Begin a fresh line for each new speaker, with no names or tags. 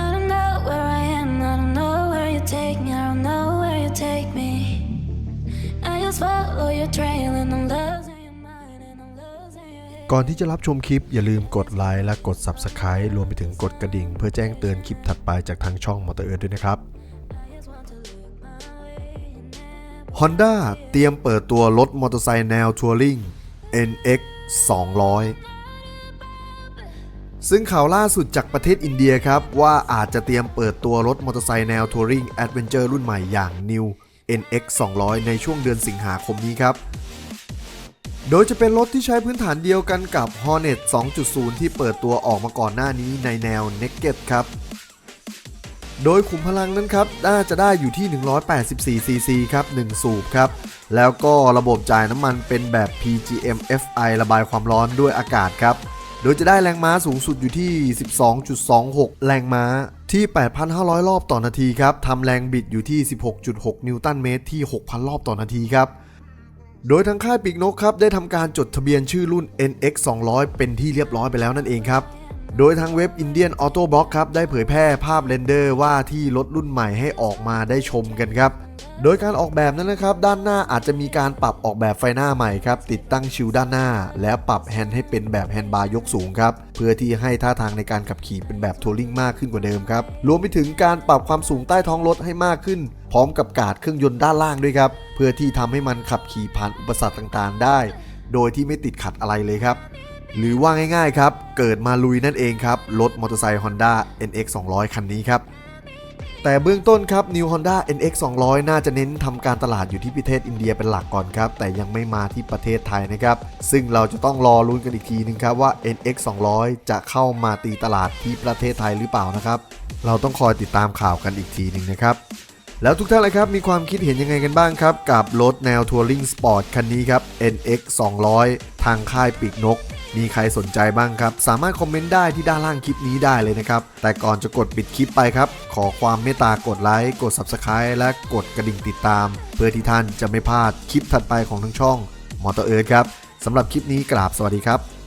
I don't know where I am, I don't know where you take me, I don't know where you take me. I just follow your trail and I'm losing your mind and I'm losing your head.
ก่อนที่จะรับชมคลิปอย่าลืมกดไลค์และกด Subscribe รวมไปถึงกดกระดิ่ง เพื่อแจ้งเตือนคลิปถัดไปจากทางช่องมอเตอร์เอิร์ด้วยนะครับ
I just want to look my way and never
Honda เตรียมเปิดตัวรถมอเตอร์ไซค์แนวทัวริง NX 200 ซึ่งข่าวล่าสุดจากประเทศอินเดียครับ ว่าอาจจะเตรียมเปิดตัวรถมอเตอร์ไซค์แนวทัวริงแอดเวนเจอร์รุ่นใหม่อย่าง New NX 200 ในช่วงเดือนสิงหาคมนี้ครับ โดยจะเป็นรถที่ใช้พื้นฐานเดียวกันกับ Hornet 2.0 ที่เปิดตัวออกมาก่อนหน้านี้ในแนว Naked ครับ โดยขุมพลังนั้นครับ น่าจะได้อยู่ที่ 184ซีซีครับ 1 สูบครับ แล้วก็ระบบจ่ายน้ำมันเป็นแบบ PGM FI ระบายความร้อนด้วยอากาศครับ โดยจะได้แรงม้าสูงสุดอยู่ที่ 12.26 แรงม้าที่ 8,500 รอบต่อนาทีครับทำแรงบิดอยู่ที่ 16.6 นิวตันเมตรที่ 6,000 รอบต่อนาทีครับ โดยทางค่ายปีกนกครับได้ทำการจดทะเบียนชื่อรุ่น NX 200 เป็นที่เรียบร้อยไปแล้วนั่นเองครับโดยทางเว็บ Indian Auto Block ครับได้เผยแพร่ภาพเรนเดอร์ว่าที่รถรุ่นใหม่ให้ออกมาได้ชมกันครับ โดยการออกแบบนั้นนะครับ ด้านหน้าอาจจะมีการปรับออกแบบไฟหน้าใหม่ครับ ติดตั้งชิลด้านหน้า แล้วปรับแฮนด์ให้เป็นแบบแฮนด์บาร์ยกสูงครับ เพื่อที่ให้ท่าทางในการขับขี่เป็นแบบทัวริงมากขึ้นกว่าเดิมครับ รวมไปถึงการปรับความสูงใต้ท้องรถให้มากขึ้น พร้อมกับกาดเครื่องยนต์ด้านล่างด้วยครับ เพื่อที่ทำให้มันขับขี่ผ่านอุปสรรคต่างๆ ได้ โดยที่ไม่ติดขัดอะไรเลยครับหรือว่าง่ายๆครับ เกิดมาลุยนั่นเองครับ รถมอเตอร์ไซค์ Honda NX 200 คันนี้ครับ แต่เบื้องต้นครับ New Honda NX 200 น่าจะเน้นทำการตลาดอยู่ที่ประเทศอินเดียเป็นหลักก่อนครับ แต่ยังไม่มาที่ประเทศไทยนะครับ ซึ่งเราจะต้องรอลุ้นกันอีกทีนึงครับว่า NX 200 จะเข้ามาตีตลาดที่ประเทศไทยหรือเปล่านะครับ เราต้องคอยติดตามข่าวกันอีกทีหนึ่งนะครับแล้วทุกท่านเลยครับ มีความคิดเห็นยังไงกันบ้างครับ กับรถแนวทัวริงสปอร์ตคันนี้ครับ NX 200 ทางค่ายปีกนก มีใครสนใจบ้างครับ สามารถคอมเมนต์ได้ที่ด้านล่างคลิปนี้ได้เลยนะครับ แต่ก่อนจะกดปิดคลิปไปครับ ขอความเมตตากดไลค์ กด Subscribe และกดกระดิ่งติดตาม เพื่อที่ท่านจะไม่พลาดคลิปถัดไปของทั้งช่องมอเตอร์เอิร์ครับสำหรับคลิปนี้กราบสวัสดีครับ